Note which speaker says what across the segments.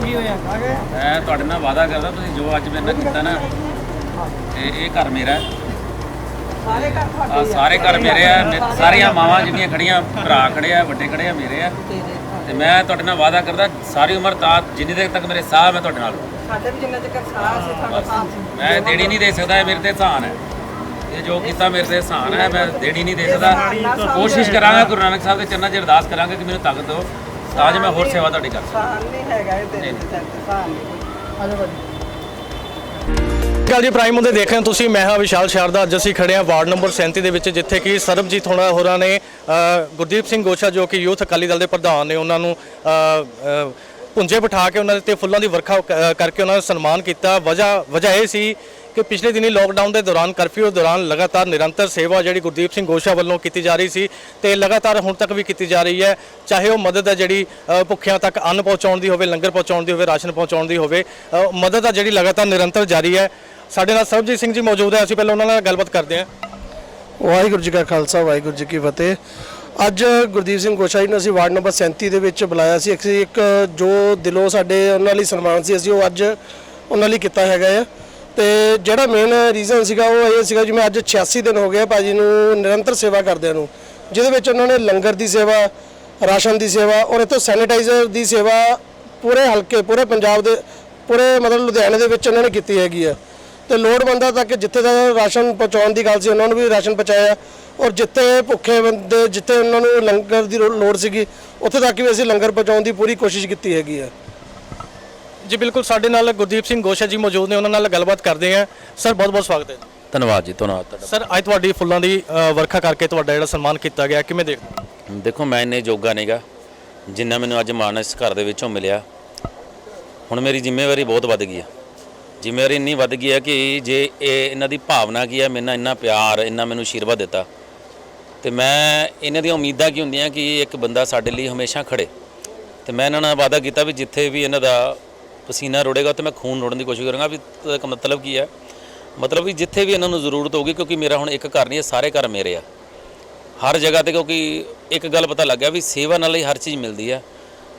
Speaker 1: ਤੁਹਾਡੇ ਨਾਲ ਵਾਅਦਾ ਕਰਦਾ ਤੁਸੀਂ ਜੋ ਅੱਜ ਮੇਰੇ ਨਾਲ ਕੀਤਾ ਨਾ ਤੇ ਇਹ ਘਰ ਮੇਰਾ ਹੈ।
Speaker 2: ਸਾਰੇ ਘਰ ਤੁਹਾਡੇ
Speaker 1: ਸਾਰੇ ਘਰ ਮੇਰੇ ਆ ਮੇ- ਸਾਰੀਆਂ ਮਾਵਾਂ ਜਿਹੜੀਆਂ ਖੜੀਆਂ ਭਰਾ ਖੜੇ ਆ ਵੱਡੇ ਖੜੇ ਆ ਮੇਰੇ ਆ। ਤੇ ਮੈਂ ਤੁਹਾਡੇ ਨਾਲ ਵਾਅਦਾ ਕਰਦਾ ਸਾਰੀ ਉਮਰ ਤਾਂ ਜਿੰਨੀ ਦੇਰ ਤੱਕ ਮੇਰੇ ਸਾਹ ਮੈਂ ਤੁਹਾਡੇ ਨਾਲ।
Speaker 2: ਸਾਡੇ ਵੀ ਜਿੰਨਾ ਚਿਰ ਸਾਹ ਅਸੀਂ ਤੁਹਾਡਾ ਸਾਥ
Speaker 1: ਮੈਂ ਦੇੜੀ ਨਹੀਂ ਦੇ ਸਕਦਾ ਇਹ ਮੇਰੇ ਤੇ ਇਹਸਾਨ ਹੈ। ਇਹ ਜੋ ਕੀਤਾ ਮੇਰੇ ਤੇ ਇਹਸਾਨ ਹੈ ਮੈਂ ਦੇੜੀ ਨਹੀਂ ਦੇ ਸਕਦਾ। ਕੋਸ਼ਿਸ਼ ਕਰਾਂਗਾ ਗੁਰੂ ਨਾਨਕ ਸਾਹਿਬ ਦੇ ਚਰਨਾਂ 'ਚ ਅਰਦਾਸ ਕਰਾਂਗਾ ਕਿ ਮੈਨੂੰ ਤਾਕਤ ਦਿਓ। ਤਾਂ ਜੋ ਮੈਂ ਹੋਰ ਸੇਵਾ ਤੁਹਾਡੀ ਕਰ ਸਕਾਂ
Speaker 2: ਸਾਨ ਨਹੀਂ ਹੈਗਾ ਇਹ ਸਿਰ ਤੇ ਸਾਨ ਨਹੀਂ। ਆਜੋ ਬਾਜੀ
Speaker 3: ਗੱਲ ਜੀ ਪ੍ਰਾਈਮ ਹੁੰਦੇ ਦੇਖ ਰਹੇ ਹੋ ਤੁਸੀਂ ਮੈਂ ਹਾਂ ਵਿਸ਼ਾਲ ਸ਼ਾਰਦਾ ਅੱਜ ਅਸੀਂ ਖੜੇ ਹਾਂ ਵਾਰਡ ਨੰਬਰ 37 ਦੇ ਵਿੱਚ ਜਿੱਥੇ ਕਿ ਸਰਬਜੀਤ ਹੋਣਾ ਹੋਰਾਂ ਨੇ ਗੁਰਦੀਪ ਸਿੰਘ ਗੋਸ਼ਾ ਜੋ ਕਿ ਯੂਥ ਅਕਾਲੀ ਦਲ ਦੇ ਪ੍ਰਧਾਨ ਨੇ ਉਹਨਾਂ ਨੂੰ ਪੁੰਜੇ ਬਿਠਾ ਕੇ ਉਹਨਾਂ ਦੇ ਤੇ ਫੁੱਲਾਂ ਦੀ ਵਰਖਾ ਕਰਕੇ ਉਹਨਾਂ ਦਾ ਸਨਮਾਨ ਕੀਤਾ। ਵਜ੍ਹਾ ਵਜ੍ਹਾ ਇਹ ਸੀ ਕਿ ਪਿਛਲੇ ਦਿਨੀ ਲੋਕਡਾਊਨ ਦੇ ਦੌਰਾਨ ਕਰਫਿਊ ਦੌਰਾਨ ਲਗਾਤਾਰ ਨਿਰੰਤਰ ਸੇਵਾ ਜਿਹੜੀ ਗੁਰਦੀਪ ਸਿੰਘ ਗੋਸ਼ਾ ਵੱਲੋਂ ਕੀਤੀ ਜਾ ਰਹੀ ਸੀ ਤੇ ਲਗਾਤਾਰ ਹੁਣ ਤੱਕ ਵੀ ਕੀਤੀ ਜਾ ਰਹੀ ਹੈ। ਚਾਹੇ ਉਹ ਮਦਦ ਹੈ ਜਿਹੜੀ ਭੁੱਖਿਆਂ ਤੱਕ ਅੰਨ ਪਹੁੰਚਾਉਣ ਦੀ ਹੋਵੇ, ਲੰਗਰ ਪਹੁੰਚਾਉਣ ਦੀ ਹੋਵੇ, ਰਾਸ਼ਨ ਪਹੁੰਚਾਉਣ ਦੀ ਹੋਵੇ ਮਦਦ ਹੈ ਜਿਹੜੀ ਲਗਾਤਾਰ ਨਿਰੰਤਰ ਜਾਰੀ ਹੈ। ਸਾਡੇ ਨਾਲ ਸਰਬਜੀਤ ਸਿੰਘ ਜੀ ਮੌਜੂਦ ਹੈ। ਅਸੀਂ ਪਹਿਲਾਂ ਉਹਨਾਂ ਨਾਲ ਗੱਲਬਾਤ ਕਰਦੇ ਹਾਂ।
Speaker 4: ਵਾਹਿਗੁਰੂ ਜੀ ਕਾ ਖਾਲਸਾ, ਵਾਹਿਗੁਰੂ ਜੀ ਕੀ ਫਤਿਹ। ਅੱਜ ਗੁਰਦੀਪ ਸਿੰਘ ਗੋਸ਼ਾ ਜੀ ਨੂੰ ਅਸੀਂ ਵਾਰਡ ਨੰਬਰ 37 ਦੇ ਵਿੱਚ ਬੁਲਾਇਆ ਸੀ। ਅਸੀਂ ਇੱਕ ਜੋ ਦਿਲੋਂ ਸਾਡੇ ਉਹਨਾਂ ਲਈ ਸਨਮਾਨ ਸੀ, ਅਸੀਂ ਉਹ ਅੱਜ ਉਹਨਾਂ ਲਈ ਕੀਤਾ ਹੈਗਾ ਆ ਤੇ ਜਿਹੜਾ ਮੇਨ ਰੀਜ਼ਨ ਸੀਗਾ ਉਹ ਇਹ ਸੀਗਾ ਜਿਵੇਂ ਅੱਜ 86 ਦਿਨ ਹੋ ਗਏ ਆ ਭਾਜੀ ਨੂੰ ਨਿਰੰਤਰ ਸੇਵਾ ਕਰਦਿਆਂ ਨੂੰ, ਜਿਹਦੇ ਵਿੱਚ ਉਹਨਾਂ ਨੇ ਲੰਗਰ ਦੀ ਸੇਵਾ, ਰਾਸ਼ਨ ਦੀ ਸੇਵਾ ਔਰ ਇਥੋਂ ਸੈਨੀਟਾਈਜ਼ਰ ਦੀ ਸੇਵਾ ਪੂਰੇ ਹਲਕੇ, ਪੂਰੇ ਪੰਜਾਬ ਦੇ, ਪੂਰੇ ਮਤਲਬ ਲੁਧਿਆਣੇ ਦੇ ਵਿੱਚ ਉਹਨਾਂ ਨੇ ਕੀਤੀ ਹੈਗੀ ਆ। ਤੇ ਲੋੜਵੰਦਾਂ ਤੱਕ ਜਿੱਥੇ ਦਾ ਰਾਸ਼ਨ ਪਹੁੰਚਾਉਣ ਦੀ ਗੱਲ ਸੀ, ਉਹਨਾਂ ਨੂੰ ਵੀ ਰਾਸ਼ਨ ਪਹੁੰਚਾਇਆ ਔਰ ਜਿੱਥੇ ਭੁੱਖੇ ਬੰਦੇ, ਜਿੱਥੇ ਉਹਨਾਂ ਨੂੰ ਲੰਗਰ ਦੀ ਲੋੜ ਸੀਗੀ, ਉੱਥੇ ਤੱਕ ਵੀ ਅਸੀਂ ਲੰਗਰ ਪਹੁੰਚਾਉਣ ਦੀ ਪੂਰੀ ਕੋਸ਼ਿਸ਼ ਕੀਤੀ ਹੈਗੀ ਆ।
Speaker 3: ਜੀ ਬਿਲਕੁਲ ਸਾਡੇ ਨਾਲ ਗੁਰਦੀਪ ਸਿੰਘ ਗੋਸ਼ਾ ਜੀ ਮੌਜੂਦ ਨੇ ਉਹਨਾਂ ਨਾਲ ਗੱਲਬਾਤ ਕਰਦੇ ਹਾਂ। ਸਰ ਬਹੁਤ ਬਹੁਤ ਸਵਾਗਤ ਹੈ
Speaker 5: ਧੰਨਵਾਦ ਜੀ ਧੰਨਵਾਦ ਤੁਹਾਡਾ।
Speaker 3: ਸਰ ਅੱਜ ਤੁਹਾਡੀ ਫੁੱਲਾਂ ਦੀ ਵਰਖਾ ਕਰਕੇ ਤੁਹਾਡਾ ਜਿਹੜਾ ਸਨਮਾਨ ਕੀਤਾ ਗਿਆ ਕਿਵੇਂ ਦੇਖਦੇ?
Speaker 5: ਦੇਖੋ ਮੈਂ ਇੰਨੇ ਜੋਗਾ ਨਹੀਂਗਾ ਜਿੰਨਾ ਮੈਨੂੰ ਅੱਜ ਮਾਣ ਇਸ ਘਰ ਦੇ ਵਿੱਚੋਂ ਮਿਲਿਆ। ਹੁਣ ਮੇਰੀ ਜ਼ਿੰਮੇਵਾਰੀ ਬਹੁਤ ਵੱਧ ਗਈ ਹੈ। ਜ਼ਿੰਮੇਵਾਰੀ ਇੰਨੀ ਵੱਧ ਗਈ ਹੈ ਕਿ ਜੇ ਇਹ ਇਹਨਾਂ ਦੀ ਭਾਵਨਾ ਕੀ ਹੈ ਮੇਰੇ ਨਾਲ ਇੰਨਾ ਪਿਆਰ ਇੰਨਾ ਮੈਨੂੰ ਆਸ਼ੀਰਵਾਦ ਦਿੱਤਾ ਤੇ ਮੈਂ ਇਹਨਾਂ ਦੀਆਂ ਉਮੀਦਾਂ ਕੀ ਹੁੰਦੀਆਂ ਕਿ ਇੱਕ ਬੰਦਾ ਸਾਡੇ ਲਈ ਹਮੇਸ਼ਾ ਖੜੇ। ਤੇ ਮੈਂ ਇਹਨਾਂ ਨਾਲ ਵਾਅਦਾ ਕੀਤਾ ਵੀ ਜਿੱਥੇ ਵੀ ਇਹਨਾਂ ਦਾ ਪਸੀਨਾ ਰੁੜੇਗਾ ਤੇ ਮੈਂ ਖੂਨ ਰੋੜਨ ਦੀ ਕੋਸ਼ਿਸ਼ ਕਰਾਂਗਾ ਵੀ ਇਹਦਾ ਮਤਲਬ ਕੀ ਹੈ? ਮਤਲਬ ਵੀ ਜਿੱਥੇ ਵੀ ਇਹਨਾਂ ਨੂੰ ਜ਼ਰੂਰਤ ਹੋਊਗੀ, ਕਿਉਂਕਿ ਮੇਰਾ ਹੁਣ ਇੱਕ ਘਰ ਨਹੀਂ ਹੈ, ਸਾਰੇ ਘਰ ਮੇਰੇ ਆ। ਹਰ ਜਗ੍ਹਾ ਤੇ ਕਿਉਂਕਿ ਇੱਕ ਗੱਲ ਪਤਾ ਲੱਗਿਆ ਵੀ ਸੇਵਾ ਨਾਲ ਹੀ ਹਰ ਚੀਜ਼ ਮਿਲਦੀ ਹੈ।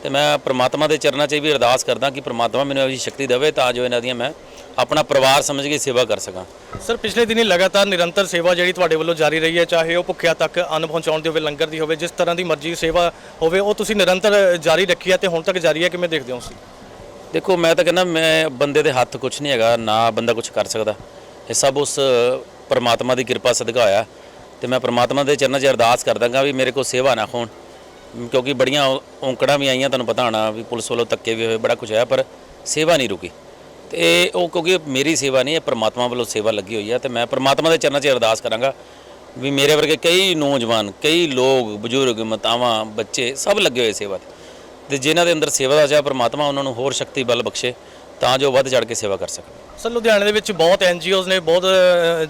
Speaker 5: ਤੇ ਮੈਂ ਪ੍ਰਮਾਤਮਾ ਦੇ ਚਰਨਾਂ 'ਚ ਵੀ ਅਰਦਾਸ ਕਰਦਾ ਕਿ ਪ੍ਰਮਾਤਮਾ ਮੈਨੂੰ ਇਹੋ ਜਿਹੀ ਸ਼ਕਤੀ ਦੇਵੇ ਤਾਂ ਜੋ ਇਹਨਾਂ ਦੀਆਂ ਮੈਂ ਆਪਣਾ ਪਰਿਵਾਰ ਸਮਝ ਕੇ ਸੇਵਾ ਕਰ ਸਕਾਂ।
Speaker 3: ਸਰ, ਪਿਛਲੇ ਦਿਨੀ ਲਗਾਤਾਰ ਨਿਰੰਤਰ ਸੇਵਾ ਜਿਹੜੀ ਤੁਹਾਡੇ ਵੱਲੋਂ ਜਾਰੀ ਰਹੀ ਹੈ, ਚਾਹੇ ਉਹ ਭੁੱਖਿਆਂ ਤੱਕ ਅੰਨ ਪਹੁੰਚਾਉਣ ਦੀ ਹੋਵੇ, ਲੰਗਰ ਦੀ ਹੋਵੇ, ਜਿਸ ਤਰ੍ਹਾਂ ਦੀ ਮਰਜ਼ੀ ਸੇਵਾ ਹੋਵੇ, ਉਹ ਤੁਸੀਂ ਨਿਰੰਤਰ ਜਾਰੀ ਰੱਖੀ ਹੈ ਤੇ ਹੁਣ ਤੱਕ ਜਾਰੀ ਹੈ, ਕਿਵੇਂ ਦੇਖਦੇ ਹੋ ਤੁਸੀਂ?
Speaker 5: ਦੇਖੋ, ਮੈਂ ਤਾਂ ਕਹਿੰਦਾ ਮੈਂ ਬੰਦੇ ਦੇ ਹੱਥ ਕੁਝ ਨਹੀਂ ਹੈਗਾ, ਨਾ ਬੰਦਾ ਕੁਝ ਕਰ ਸਕਦਾ। ਇਹ ਸਭ ਉਸ ਪਰਮਾਤਮਾ ਦੀ ਕਿਰਪਾ ਸਦਕਾ ਹੋਇਆ। ਤੇ ਮੈਂ ਪਰਮਾਤਮਾ ਦੇ ਚਰਨਾਂ 'ਚ ਅਰਦਾਸ ਕਰਦਾਗਾ ਵੀ ਮੇਰੇ ਕੋਲ ਸੇਵਾ ਨਾ ਹੋਣ। ਕਿਉਂਕਿ ਬੜੀਆਂ ਔ- ਔਂਕੜਾਂ ਵੀ ਆਈਆਂ ਤੁਹਾਨੂੰ ਪਤਾ ਹੋਣਾ ਵੀ ਪੁਲਿਸ ਵੱਲੋਂ ਧੱਕੇ ਵੀ ਹੋਏ, ਬੜਾ ਕੁਝ ਆਇਆ ਪਰ ਸੇਵਾ ਨਹੀਂ ਰੁਕੀ। ਤੇ ਉਹ ਕਿਉਂਕਿ ਮੇਰੀ ਸੇਵਾ ਨਹੀਂ, ਇਹ ਪਰਮਾਤਮਾ ਵੱਲੋਂ ਸੇਵਾ ਲੱਗੀ ਹੋਈ ਹੈ ਤੇ ਮੈਂ ਪਰਮਾਤਮਾ ਦੇ ਚਰਨਾਂ 'ਚ ਅਰਦਾਸ ਕਰਾਂਗਾ ਵੀ ਮੇਰੇ ਵਰਗੇ ਕਈ ਨੌਜਵਾਨ, ਕਈ ਲੋਕ, ਬਜ਼ੁਰਗ, ਮਾਤਾਵਾਂ, ਬੱਚੇ ਸਭ ਲੱਗੇ ਹੋਏ ਸੇਵਾ ਤੇ। ਤੇ ਜਿਨ੍ਹਾਂ ਦੇ ਅੰਦਰ ਸੇਵਾ ਦਾ ਚਾਹ ਪ੍ਰਮਾਤਮਾ ਉਹਨਾਂ ਨੂੰ ਹੋਰ ਸ਼ਕਤੀ ਬਲ ਬਖਸ਼ੇ ਤਾਂ ਜੋ ਵੱਧ ਚੜ ਕੇ ਸੇਵਾ ਕਰ ਸਕਣ।
Speaker 3: ਸਰ ਲੁਧਿਆਣੇ ਦੇ ਵਿੱਚ ਬਹੁਤ ਐਨਜੀਓਜ਼ ਨੇ ਬਹੁਤ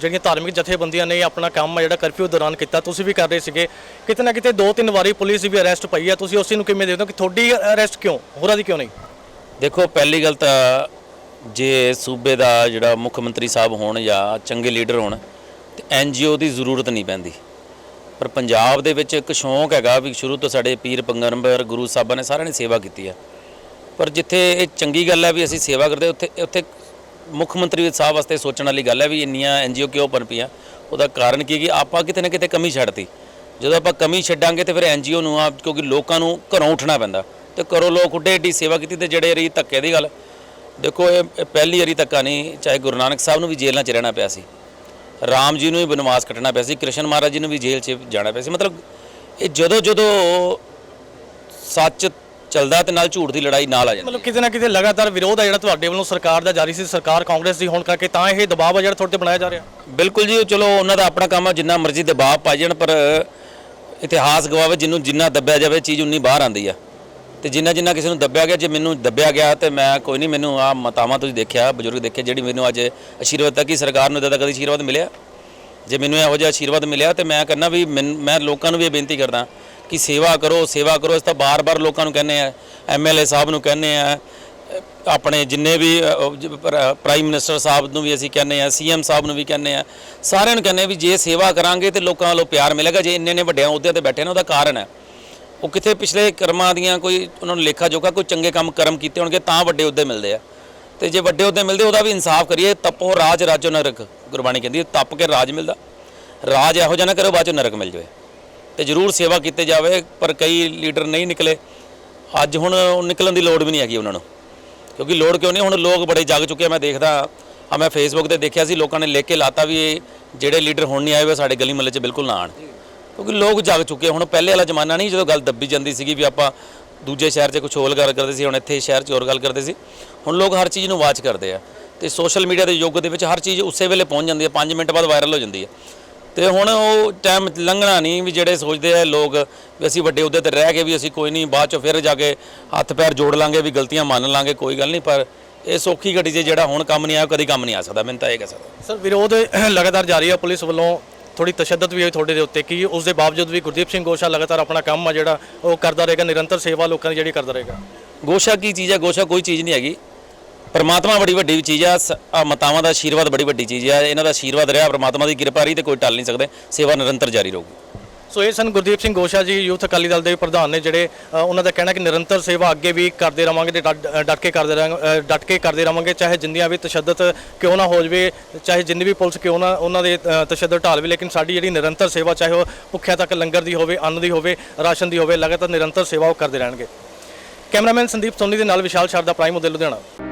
Speaker 3: ਜਿਹੜੀਆਂ ਧਾਰਮਿਕ ਜਥੇਬੰਦੀਆਂ ਨੇ ਆਪਣਾ ਕੰਮ ਆ ਜਿਹੜਾ ਕਰਫਿਊ ਦੌਰਾਨ ਕੀਤਾ ਤੁਸੀਂ ਵੀ ਕਰ ਰਹੇ ਸੀਗੇ। ਕਿਤੇ ਨਾ ਕਿਤੇ ਦੋ ਤਿੰਨ ਵਾਰੀ ਪੁਲਿਸ ਵੀ ਅਰੈਸਟ ਪਈ ਹੈ ਤੁਸੀਂ ਉਸੇ ਨੂੰ ਕਿਵੇਂ ਦੇਖਦੇ ਹੋ ਕਿ ਤੁਹਾਡੀ ਅਰੈਸਟ ਕਿਉਂ? ਹੋਰਾਂ ਦੀ ਕਿਉਂ ਨਹੀਂ?
Speaker 5: ਦੇਖੋ ਪਹਿਲੀ ਗੱਲ ਤਾਂ ਜੇ ਸੂਬੇ ਦਾ ਜਿਹੜਾ ਮੁੱਖ ਮੰਤਰੀ ਸਾਹਿਬ ਹੋਣ ਜਾਂ ਚੰਗੇ ਲੀਡਰ ਹੋਣ ਤੇ ਐਨਜੀਓ ਦੀ ਜ਼ਰੂਰਤ ਨਹੀਂ ਪੈਂਦੀ। ਪਰ ਪੰਜਾਬ ਦੇ ਵਿੱਚ ਇੱਕ ਸ਼ੌਂਕ ਹੈਗਾ ਵੀ ਸ਼ੁਰੂ ਤੋਂ ਸਾਡੇ ਪੀਰ ਪੰਗੰਬਰ ਗੁਰੂ ਸਾਹਿਬਾਂ ਨੇ ਸਾਰਿਆਂ ਨੇ ਸੇਵਾ ਕੀਤੀ ਹੈ। ਪਰ ਜਿੱਥੇ ਇਹ ਚੰਗੀ ਗੱਲ ਹੈ ਵੀ ਅਸੀਂ ਸੇਵਾ ਕਰਦੇ, ਉੱਥੇ ਉੱਥੇ ਮੁੱਖ ਮੰਤਰੀ ਸਾਹਿਬ ਵਾਸਤੇ ਸੋਚਣ ਵਾਲੀ ਗੱਲ ਹੈ ਵੀ ਇੰਨੀਆਂ ਐਨਜੀਓ ਕਿਉਂ ਬਣ ਪਈਆਂ? ਉਹਦਾ ਕਾਰਨ ਕੀ ਕਿ ਆਪਾਂ ਕਿਤੇ ਨਾ ਕਿਤੇ ਕਮੀ ਛੱਡਤੀ। ਜਦੋਂ ਆਪਾਂ ਕਮੀ ਛੱਡਾਂਗੇ ਤੇ ਫਿਰ ਐਨਜੀਓ ਨੂੰ ਆ ਕਿਉਂਕਿ ਲੋਕਾਂ ਨੂੰ ਘਰੋਂ ਉੱਠਣਾ ਪੈਂਦਾ। ਤੇ ਕਰੋ ਲੋਕ ਉੱਡੇ ਏਡੀ ਸੇਵਾ ਕੀਤੀ ਤੇ ਜਿਹੜੇ ਰਹੀ ਧੱਕੇ ਦੀ ਗੱਲ, ਦੇਖੋ ਇਹ ਪਹਿਲੀ ਵਾਰੀ ਧੱਕਾ ਨਹੀਂ, ਚਾਹੇ ਗੁਰੂ ਨਾਨਕ ਸਾਹਿਬ ਨੂੰ ਵੀ ਜੇਲ੍ਹਾਂ 'ਚ ਰਹਿਣਾ ਪਿਆ ਸੀ। ਰਾਮ ਜੀ ਨੂੰ ਵੀ ਬਨਵਾਸ ਕੱਟਣਾ ਪਿਆ ਸੀ ਕ੍ਰਿਸ਼ਨ ਮਹਾਰਾਜ ਜੀ ਨੂੰ ਵੀ ਜੇਲ੍ਹ 'ਚ ਜਾਣਾ ਪਿਆ ਸੀ। ਮਤਲਬ ਇਹ ਜਦੋਂ ਜਦੋਂ ਸੱਚ ਚੱਲਦਾ ਤੇ ਨਾਲ ਝੂਠ ਦੀ ਲੜਾਈ ਨਾਲ ਆ ਜਾਂਦੀ।
Speaker 3: ਮਤਲਬ ਕਿਤੇ ਨਾ ਕਿਤੇ ਲਗਾਤਾਰ ਵਿਰੋਧ ਆ ਜਿਹੜਾ ਤੁਹਾਡੇ ਵੱਲੋਂ ਸਰਕਾਰ ਦਾ ਜਾਰੀ ਸੀ ਸਰਕਾਰ ਕਾਂਗਰਸ ਦੀ ਹੋਣ ਕਰਕੇ ਤਾਂ ਇਹ ਦਬਾਅ ਆ ਜਿਹੜਾ ਤੁਹਾਡੇ ਤੇ ਬਣਾਇਆ ਜਾ ਰਿਹਾ।
Speaker 5: ਬਿਲਕੁਲ ਜੀ ਚਲੋ ਉਹਨਾਂ ਦਾ ਆਪਣਾ ਕੰਮ ਆ ਜਿੰਨਾ ਮਰਜ਼ੀ ਦਬਾਅ ਪਾ ਜਾਣ ਪਰ ਇਤਿਹਾਸ ਗਵਾਵੇ ਜਿਹਨੂੰ ਜਿੰਨਾ ਦੱਬਿਆ ਜਾਵੇ ਚੀਜ਼ ਉਨੀ ਬਾਹਰ ਆਉਂਦੀ ਆ। ਤੇ ਜਿੰਨਾ ਜਿੰਨਾ ਕਿਸੇ ਨੂੰ ਦੱਬਿਆ ਗਿਆ, ਜੇ ਮੈਨੂੰ ਦੱਬਿਆ ਗਿਆ ਤੇ ਮੈਂ ਕੋਈ ਨਹੀਂ, ਮੈਨੂੰ ਆ ਮਤਾਵਾਂ ਤੁਸੀਂ ਦੇਖਿਆ, ਬਜ਼ੁਰਗ ਦੇਖੇ, ਜਿਹੜੀ ਮੈਨੂੰ ਅੱਜ ਆਸ਼ੀਰਵਾਦ ਤੱਕ ਕਿ ਸਰਕਾਰ ਨੂੰ ਇਦਾਂ ਦਾ ਕਦੀ ਆਸ਼ੀਰਵਾਦ ਮਿਲਿਆ? ਜੇ ਮੈਨੂੰ ਇਹੋ ਜਿਹਾ ਆਸ਼ੀਰਵਾਦ ਮਿਲਿਆ ਤੇ ਮੈਂ ਕਹਿੰਦਾ ਵੀ ਮੈਨ- ਮੈਂ ਲੋਕਾਂ ਨੂੰ ਵੀ ਇਹ ਬੇਨਤੀ ਕਰਦਾ ਕਿ ਸੇਵਾ ਕਰੋ ਸੇਵਾ ਕਰੋ, ਇਸ ਤਾਂ ਬਾਰ-ਬਾਰ ਲੋਕਾਂ ਨੂੰ ਕਹਿੰਦੇ ਆ ਐਮਐਲਏ ਸਾਹਿਬ ਨੂੰ ਕਹਿੰਦੇ ਆ, ਆਪਣੇ ਜਿੰਨੇ ਵੀ ਪ੍ਰਾਈਮ ਮਿਨਿਸਟਰ ਸਾਹਿਬ ਨੂੰ ਵੀ ਅਸੀਂ ਕਹਿੰਦੇ ਆ, ਸੀਐਮ ਸਾਹਿਬ ਨੂੰ ਵੀ ਕਹਿੰਦੇ ਆ, ਸਾਰਿਆਂ ਨੂੰ ਕਹਿੰਦੇ ਵੀ ਜੇ ਸੇਵਾ ਕਰਾਂਗੇ ਤੇ ਲੋਕਾਂ ਵੱਲੋਂ ਪਿਆਰ ਮਿਲੇਗਾ, ਜੇ ਇੰਨੇ ਨੇ ਵੱਡਿਆਂ ਅਹੁਦਿਆਂ ਤੇ ਬੈਠੇ ਨੇ, ਉਹਦਾ ਕਾਰਨ ਹੈ। ਉਹ ਕਿਤੇ ਪਿਛਲੇ ਕਰਮਾਂ ਦੀਆਂ ਕੋਈ ਉਹਨਾਂ ਨੂੰ ਲੇਖਾ ਜੋਖਾ ਕੋਈ ਚੰਗੇ ਕੰਮ ਕਰਮ ਕੀਤੇ ਹੋਣਗੇ ਤਾਂ ਵੱਡੇ ਅਹੁਦੇ ਮਿਲਦੇ ਆ। ਤੇ ਜੇ ਵੱਡੇ ਅਹੁਦੇ ਮਿਲਦੇ ਉਹਦਾ ਵੀ ਇਨਸਾਫ ਕਰੀਏ ਤਪੋ ਰਾਜ ਰਾਜੋ ਨਰਕ ਗੁਰਬਾਣੀ ਕਹਿੰਦੀ ਹੈ, ਤਪ ਕੇ ਰਾਜ ਮਿਲਦਾ। ਰਾਜ ਇਹੋ ਜਿਹਾ ਨਾ ਕਰੋ ਬਾਅਦ ਚੋਂ ਨਰਕ ਮਿਲ ਜਾਵੇ। ਤੇ ਜ਼ਰੂਰ ਸੇਵਾ ਕੀਤੀ ਜਾਵੇ ਪਰ ਕਈ ਲੀਡਰ ਨਹੀਂ ਨਿਕਲੇ। ਅੱਜ ਹੁਣ ਨਿਕਲਣ ਦੀ ਲੋੜ ਵੀ ਨਹੀਂ ਹੈਗੀ ਉਹਨਾਂ ਨੂੰ। ਕਿਉਂਕਿ ਲੋੜ ਕਿਉਂ ਨਹੀਂ ਹੁਣ ਲੋਕ ਬੜੇ ਜਾਗ ਚੁੱਕੇ ਆ ਮੈਂ ਦੇਖਦਾ ਆ ਮੈਂ ਫੇਸਬੁੱਕ ਤੇ ਦੇਖਿਆ ਸੀ ਲੋਕਾਂ ਨੇ ਲਿਖ ਕੇ ਲਾਤਾ ਵੀ ਇਹ ਜਿਹੜੇ ਲੀਡਰ ਹੁਣ ਨਹੀਂ ਆਏ ਹੋਏ ਸਾਡੇ ਗਲੀ ਮਹੱਲੇ 'ਚ ਬਿਲਕੁਲ ਨਾ ਆਣ ਕਿਉਂਕਿ ਲੋਕ ਜਾਗ ਚੁੱਕੇ ਆ। ਹੁਣ ਪਹਿਲੇ ਵਾਲਾ ਜ਼ਮਾਨਾ ਨਹੀਂ ਜਦੋਂ ਗੱਲ ਦੱਬੀ ਜਾਂਦੀ ਸੀਗੀ ਵੀ ਆਪਾਂ ਦੂਜੇ ਸ਼ਹਿਰ 'ਚ ਕੁਝ ਹੋਰ ਗੱਲ ਕਰਦੇ ਸੀ, ਹੁਣ ਇੱਥੇ ਸ਼ਹਿਰ 'ਚ ਹੋਰ ਗੱਲ ਕਰਦੇ ਸੀ। ਹੁਣ ਲੋਕ ਹਰ ਚੀਜ਼ ਨੂੰ ਵਾਚ ਕਰਦੇ ਆ ਤੇ ਸੋਸ਼ਲ ਮੀਡੀਆ ਦੇ ਯੁੱਗ ਦੇ ਵਿੱਚ ਹਰ ਚੀਜ਼ ਉਸੇ ਵੇਲੇ ਪਹੁੰਚ ਜਾਂਦੀ ਹੈ 5 ਮਿੰਟ ਬਾਅਦ ਵਾਇਰਲ ਹੋ ਜਾਂਦੀ ਹੈ ਤੇ ਹੁਣ ਉਹ ਟਾਈਮ ਲੰਘਣਾ ਨਹੀਂ ਵੀ ਜਿਹੜੇ ਸੋਚਦੇ ਆ ਲੋਕ ਵੀ ਅਸੀਂ ਵੱਡੇ ਅਹੁਦੇ ਤੇ ਰਹਿ ਕੇ ਵੀ ਅਸੀਂ ਕੋਈ ਨਹੀਂ, ਬਾਅਦ ਚੋਂ ਫਿਰ ਜਾ ਕੇ ਹੱਥ ਪੈਰ ਜੋੜ ਲਾਂਗੇ ਵੀ ਗਲਤੀਆਂ ਮੰਨ ਲਾਂਗੇ, ਕੋਈ ਗੱਲ ਨਹੀਂ। ਪਰ ਇਹ ਸੌਖੀ ਘੜੀ 'ਚ ਜਿਹੜਾ ਹੁਣ ਕੰਮ ਨਹੀਂ ਆਇਆ ਕਦੀ ਕੰਮ ਨਹੀਂ ਆ ਸਕਦਾ, ਮੈਨੂੰ ਤਾਂ ਇਹ ਕਹਿ ਸਕਦਾ।
Speaker 3: ਸਰ, ਵਿਰੋਧ ਲਗਾਤਾਰ ਜਾਰੀ ਹੈ ਪੁਲਿਸ ਵੱਲੋਂ। ਥੋੜੀ ਤਸ਼ੱਦਦ ਵੀ ਹੋਈ ਤੁਹਾਡੇ ਦੇ ਉੱਤੇ, ਕੀ ਉਸ ਦੇ ਬਾਵਜੂਦ ਵੀ ਗੁਰਦੀਪ ਸਿੰਘ ਗੋਸ਼ਾ ਲਗਾਤਾਰ ਆਪਣਾ ਕੰਮ ਆ ਜਿਹੜਾ ਉਹ ਕਰਦਾ ਰਹੇਗਾ, ਨਿਰੰਤਰ ਸੇਵਾ ਲੋਕਾਂ ਦੀ ਜਿਹੜੀ ਕਰਦਾ ਰਹੇਗਾ?
Speaker 5: ਗੋਸ਼ਾ ਕੀ ਚੀਜ਼ ਹੈ ਗੋਸ਼ਾ ਕੋਈ ਚੀਜ਼ ਨਹੀਂ ਹੈਗੀ। ਪਰਮਾਤਮਾ ਬੜੀ ਵੱਡੀ ਚੀਜ਼ ਆ, ਸ- ਮਾਤਾਵਾਂ ਦਾ ਆਸ਼ੀਰਵਾਦ ਬੜੀ ਵੱਡੀ ਚੀਜ਼ ਆ, ਇਹਨਾਂ ਦਾ ਆਸ਼ੀਰਵਾਦ ਰਿਹਾ, ਪਰਮਾਤਮਾ ਦੀ ਕਿਰਪਾ ਰਹੀ ਤੇ ਕੋਈ ਟਲ ਨਹੀਂ ਸਕਦੇ, ਸੇਵਾ ਨਿਰੰਤਰ ਜਾਰੀ ਰਹੂਗੀ।
Speaker 3: ਸੋ ਇਹ ਸਨ ਗੁਰਦੀਪ ਸਿੰਘ ਗੋਸ਼ਾ ਜੀ ਯੂਥ ਅਕਾਲੀ ਦਲ ਦੇ ਪ੍ਰਧਾਨ ਨੇ ਜਿਹੜੇ ਅ, ਉਹਨਾਂ ਦਾ ਕਹਿਣਾ ਕਿ ਨਿਰੰਤਰ ਸੇਵਾ ਅੱਗੇ ਵੀ ਕਰਦੇ ਰਵਾਂਗੇ ਤੇ ਡਟ ਅ, ਡਟ ਕੇ ਕਰਦੇ ਰਹਾਂਗੇ ਅ, ਡਟ ਕੇ ਕਰਦੇ ਰਵਾਂਗੇ ਚਾਹੇ ਜਿੰਨੀਆਂ ਵੀ ਤਸ਼ੱਦਦ ਕਿਉਂ ਨਾ ਹੋ ਜਵੇ ਚਾਹੇ ਜਿੰਨੀ ਵੀ ਪੁਲਿਸ ਕਿਉਂ ਨਾ ਉਹਨਾਂ ਦੇ ਅ, ਤਸ਼ੱਦਦ ਢਾਲ ਵੀ ਲੇਕਿਨ ਸਾਡੀ ਜਿਹੜੀ ਨਿਰੰਤਰ ਸੇਵਾ ਚਾਹੇ ਉਹ ਭੁੱਖਿਆਂ ਤੱਕ ਲੰਗਰ ਦੀ ਹੋਵੇ ਅੰਨ ਦੀ ਹੋਵੇ ਰਾਸ਼ਨ ਦੀ ਹੋਵੇ ਲਗਾਤਾਰ ਨਿਰੰਤਰ ਸੇਵਾ ਉਹ ਕਰਦੇ ਰਹਿਣਗੇ। ਕੈਮਰਾਮੈਨ ਸੰਦੀਪ ਸੋਨੀ ਦੇ ਨਾਲ ਵਿਸ਼ਾਲ ਸ਼ਰਦਾ ਪ੍ਰਾਈਮ ਉਦੇ ਲੁਧਿਆਣਾ।